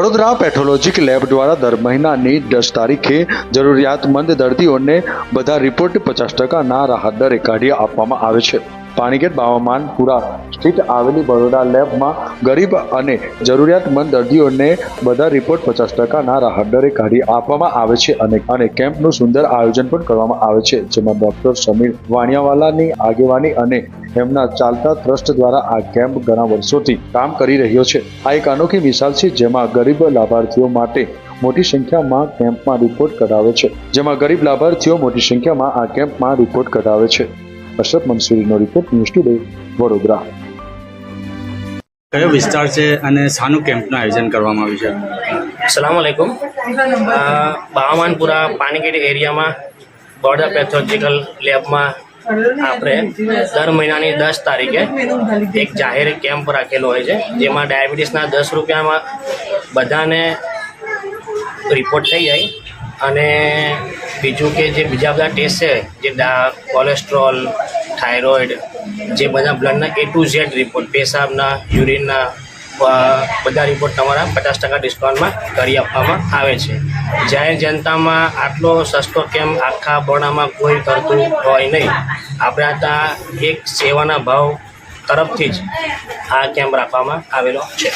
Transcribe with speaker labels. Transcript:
Speaker 1: Vadodara પેથોલોજીક lab દ્વારા દર મહિનાની દસ તારીખે જરૂરિયાતમંદ દર્દીઓને બધા રિપોર્ટ પચાસ ટકાના રાહત દરે કાઢી આપવામાં આવે છે. પાણીગેટ બાવામાનપુરા સ્થિત આવેલી બરોડા લેબમાં ગરીબ અને જરૂરિયાતમંદ દર્દીઓને બધા રિપોર્ટ પચાસ ટકાના રાહત દરે કાઢી આપવામાં આવે છે અને અને કેમ્પનું સુંદર આયોજન પણ કરવામાં આવે છે, જેમાં ડોક્ટર સમીર વાણિયાવાલાની આગેવાની અને એમના ચાલતા ટ્રસ્ટ દ્વારા આ કેમ્પ ઘણા વર્ષોથી કામ કરી રહ્યો છે. આ એક અનોખી મિસાલ છે જેમાં ગરીબ લાભાર્થીઓ માટે મોટી સંખ્યામાં કેમ્પમાં રિપોર્ટ કરાવે છે. જેમાં ગરીબ લાભાર્થીઓ મોટી સંખ્યામાં આ કેમ્પમાં રિપોર્ટ કરાવે છે. અશરફ મંસૂરીનો રિપોર્ટ ન્યૂઝ ટુડે વડોદરા.
Speaker 2: કયો વિસ્તાર છે અને શાનું કેમ્પનું આયોજન કરવામાં આવ્યું છે?
Speaker 3: સલામ અલેકુમ બાવાનપુરા પાણીગેટ એરિયામાં બોર્ડર પેથોલોજીકલ લેબમાં આપણે દર મહિનાની દસ તારીખે એક જાહેર કેમ્પ રાખેલો હોય છે, જેમાં ડાયાબિટીસના દસ રૂપિયામાં બધાને રિપોર્ટ થઈ જાય. અને બીજું કે જે બીજા બધા ટેસ્ટ છે, જે ડા કોલેસ્ટ્રોલ થાઇરોઇડ જે બધા બ્લડના એ ટુ ઝેડ રિપોર્ટ પેશાબના યુરિનના બધા રિપોર્ટ તમારા પચાસ ટકા ડિસ્કાઉન્ટમાં કરી આપવામાં આવે છે. જાહેર જનતામાં આટલો સસ્તો કેમ આખા બોડામાં કોઈ કરતું હોય નહીં. આપણે ત્યાં એક સેવાના ભાવ તરફથી જ આ કેમ્પ રાખવામાં આવેલો છે.